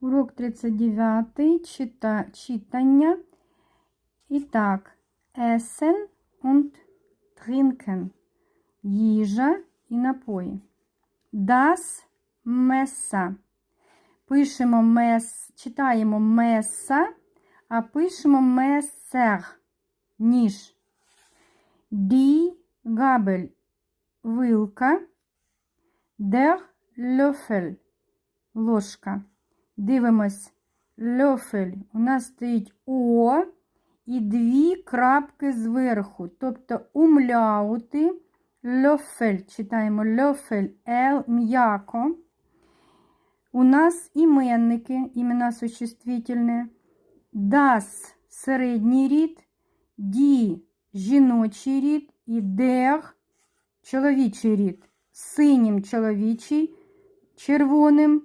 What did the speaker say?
Урок 39. Чита, читання. І так, Essen und Trinken. Їжа і напої. Das Messer. Пишемо мес, читаємо меса, а пишемо месер. Ніж. Die Gabel. Вилка. Der Löffel. Ложка. Дивимось. Льофель. У нас стоїть О і дві крапки зверху. Тобто умляути. Льофель. Читаємо льофель. Л м'яко. У нас іменники, імена существительне. Das середній рід. Die жіночий рід. І der чоловічий рід. Синім чоловічий, червоним